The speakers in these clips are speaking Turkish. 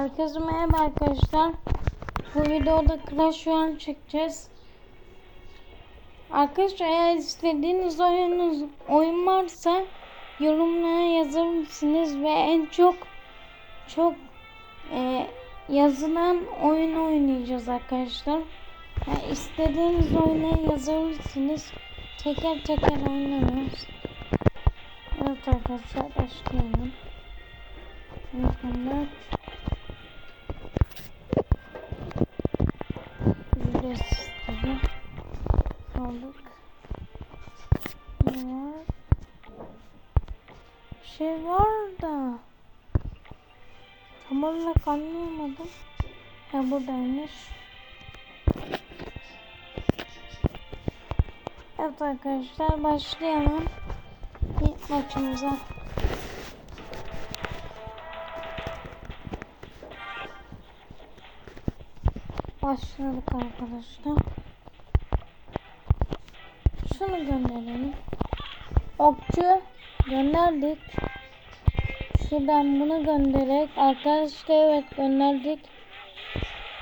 Herkese merhaba arkadaşlar. Bu videoda Clash Royale çekeceğiz. Arkadaşlar eğer istediğiniz oyunuz, oyun varsa yorumlara yazar mısınız ve en çok çok e, yazılan oyunu oynayacağız arkadaşlar. Yani istediğiniz oyunu yazar mısınız? Teker teker oynarız. Evet arkadaşlar başlayalım. İnternet ücretsiz tabi aldık. Ne var? Bir şey var da tam olarak anlayamadım. Ha buradaymış. Evet arkadaşlar başlayalım. İlk maçımıza. Başladık arkadaşlar. Şunu gönderelim. Okçu gönderdik. Şuradan bunu göndererek arkadaşlar evet gönderdik.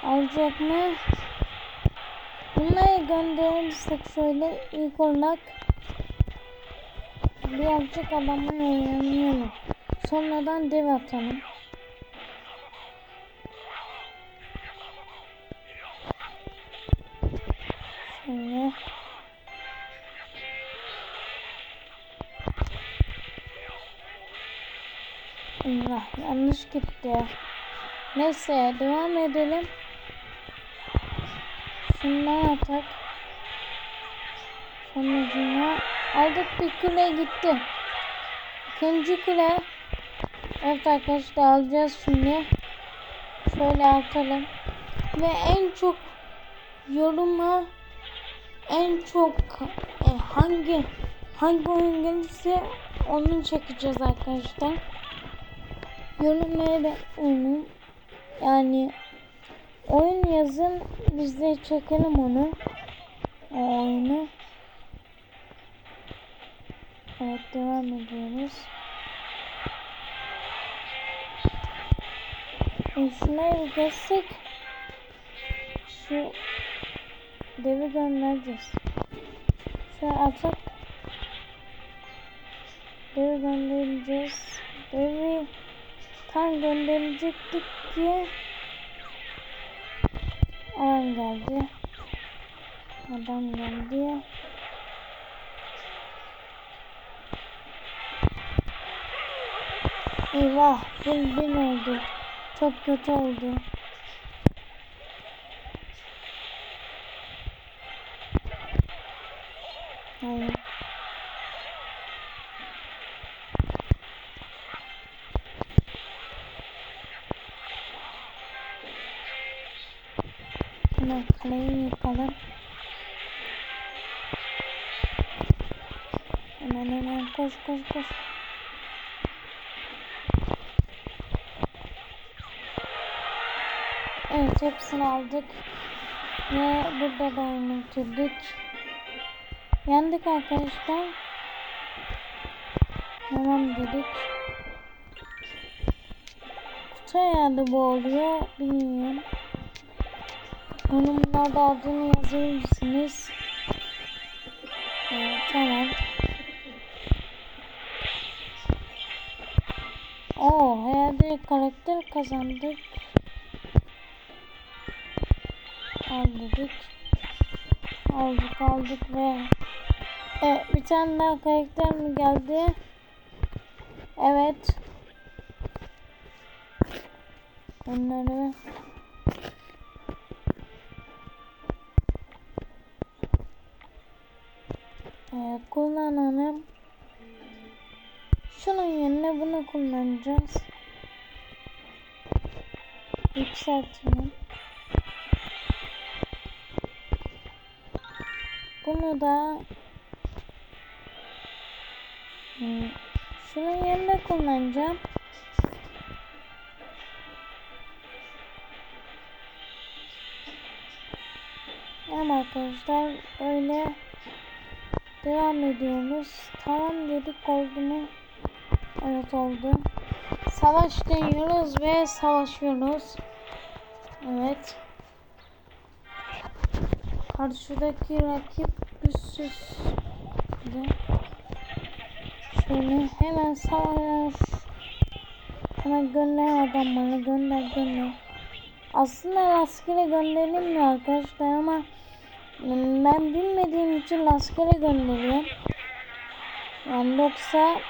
Alacak mı? Bunları gönderirsek şöyle ilk olarak birazcık adamı öğrenelim. Sonradan dev atalım. Allah yanlış gitti. Neyse devam edelim. Şundan atak. Sonucuna aldık bir kule gitti. İkinci kule. Evet arkadaşlar alacağız şimdi. Şöyle atalım. Ve en çok yoruma en çok e, hangi hangi oyun gelirse onu çekeceğiz arkadaşlar. Yorumlara da onu yani oyun yazın biz de çekelim onu. O oyunu. Evet devam ediyoruz. E, şuna bir geçsek şu devi göndereceğiz. Şöyle atsak devi göndereceğiz. Devi tam gönderecektik ki adam geldi. Adam geldi. Eyvah bin bin oldu. Çok kötü oldu. Hemen kaleyi yıkalım. Hemen hemen koş koş koş. Evet hepsini aldık. Ve burada da oynatıldık. Yendik arkadaşlar. Tamam dedik. Kutu ayarı bu oluyor. Bilmiyorum. Yorumlarda adını yazır mısınız? Evet, tamam. Oo, herhalde karakter kazandık. Aldık. Aldık aldık ve Evet, bir tane daha karakter mi geldi? Evet. Onları Şunun yerine bunu kullanacağız. Yükseltelim. Bunu da Hmm, Şunun yerine kullanacağım. Tamam arkadaşlar böyle devam ediyoruz. Tamam dedik oldu? Evet oldu. savaş deniyoruz ve savaşıyoruz. Evet. Karşıdaki rakip güçsüz. Şöyle hemen savaş. Hemen gönder adamları gönder gönder. Aslında rastgele gönderilmiyor arkadaşlar ama ben bilmediğim için rastgele gönderiyorum. Yani yoksa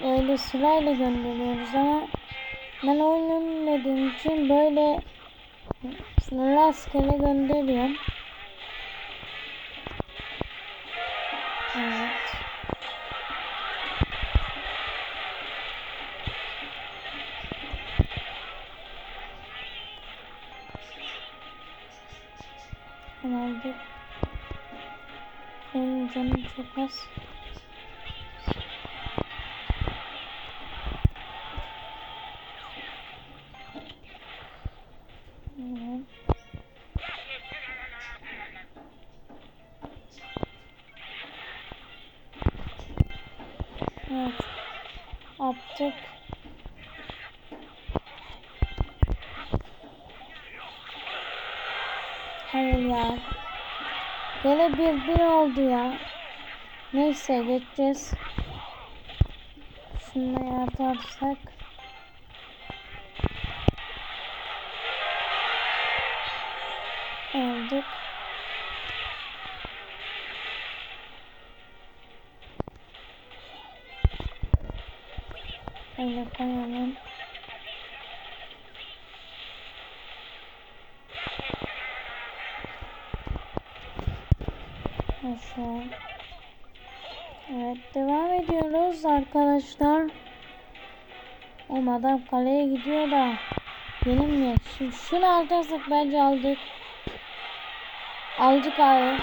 böyle sırayla gönderiyoruz ama ben bilmediğim için böyle rastgele gönderiyorum. Evet. Herhalde benim canım çok az. Bir bir oldu ya. Neyse geçeceğiz. Şunu yaparsak. Aldık. Öyle koyalım. Aşağı. Evet devam ediyoruz arkadaşlar. O adam kaleye gidiyor da yenilmiyor. Şimdi şunu alacaksak bence aldık. Aldık abi.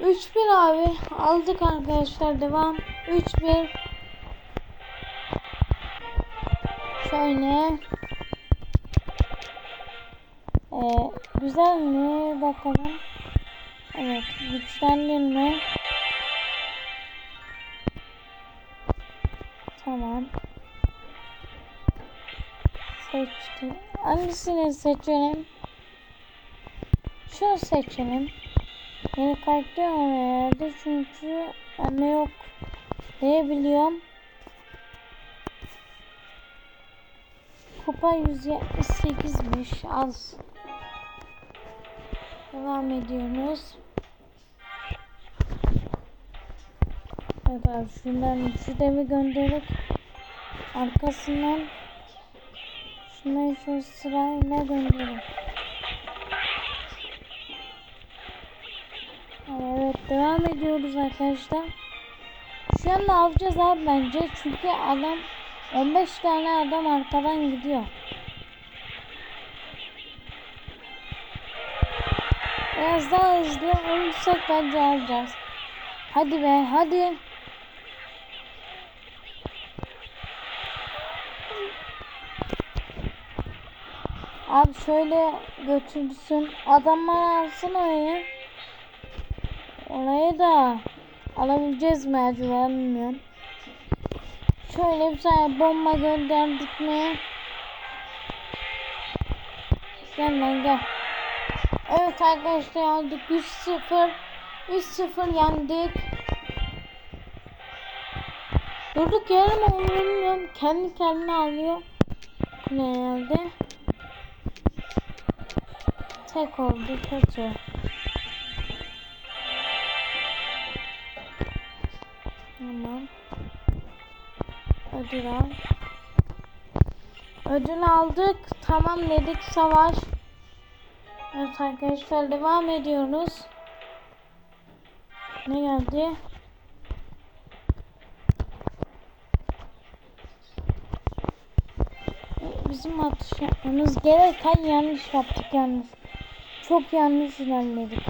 3-1 abi. Aldık arkadaşlar devam. 3-1. Şöyle. Ee, güzel mi? Bakalım. Evet. Güçlendirme. Tamam. Seçtim. Hangisini seçelim? Şunu seçelim. Yeni karakter herhalde çünkü bende yok diyebiliyorum. Kupa 178'miş az. Devam ediyoruz. Evet abi şundan şu devi gönderip arkasından şunları şu sırayla gönderin. Evet devam ediyoruz arkadaşlar. Şu an ne yapacağız abi bence çünkü adam 15 tane adam arkadan gidiyor. Biraz daha hızlı olursak bence alacağız. Hadi be hadi. Abi şöyle götürsün. Adamlar alsın orayı. Orayı da alabileceğiz mi acaba bilmiyorum. Şöyle bir tane bomba gönderdik mi? Gel lan gel. Evet arkadaşlar aldık 3-0. 3-0 yendik. Durduk yere mi bilmiyorum. Kendi kendine alıyor. Ne herhalde. Tek oldu kötü. Tamam. Ödül al. Ödül aldık. Tamam dedik savaş. Evet arkadaşlar devam ediyoruz. Ne geldi? Bizim atış yapmamız gereken yanlış yaptık yanlış. Çok yanlış ilerledik.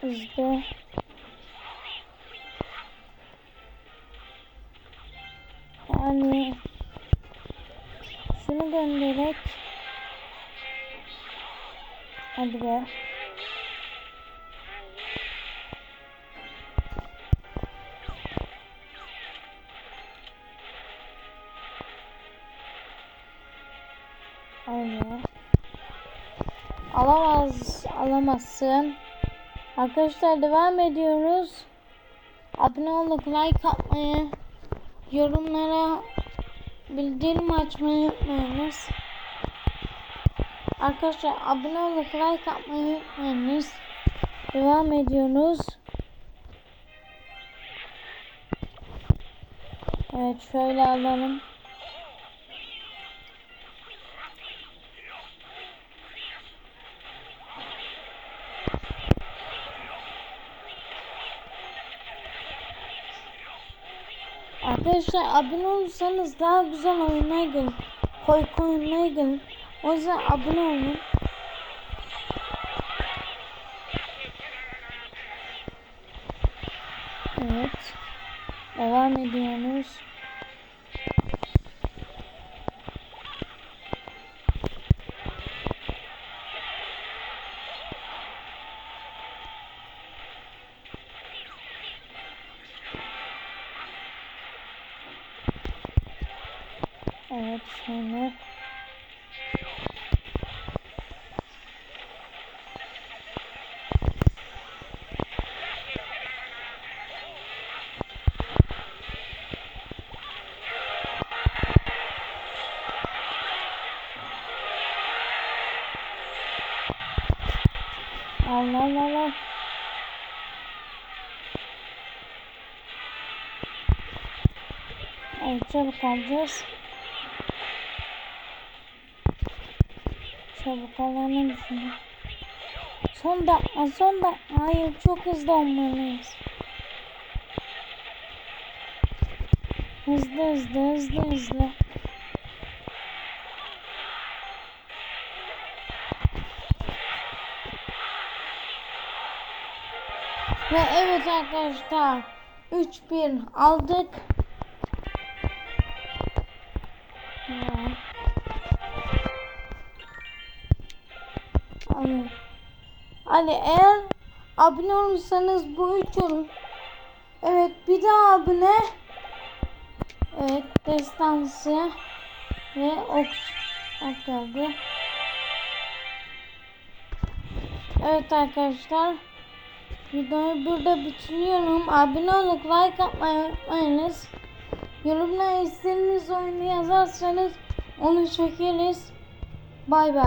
Hızlı. Yani şunu göndererek Hadi be. Aynen. Alamaz, alamazsın. Arkadaşlar devam ediyoruz. Abone olup like atmayı, yorumlara bildirim açmayı unutmayınız. Arkadaşlar abone olup like atmayı unutmayınız. Devam ediyoruz. Evet şöyle alalım. Arkadaşlar abone olursanız daha güzel oyunlar gelin. Koy koy oyunlar gelin. O yüzden abone olun. Evet. Devam ediyoruz. Evet şöyle. Allah Allah Allah. Evet çabuk alacağız. Çabuk alalım şunu. Son dakika son dakika. Hayır çok hızlı olmalıyız. Hızlı hızlı hızlı hızlı. Ve evet arkadaşlar 3-1 aldık. Hadi eğer abone olursanız bu üç olur. Evet bir daha abone. Evet destansı ve ok, ok geldi. Evet arkadaşlar. Videoyu burada bitiriyorum. Abone olup like atmayı unutmayınız. Yorumlara istediğiniz oyunu yazarsanız onu çekeriz. Bay bay.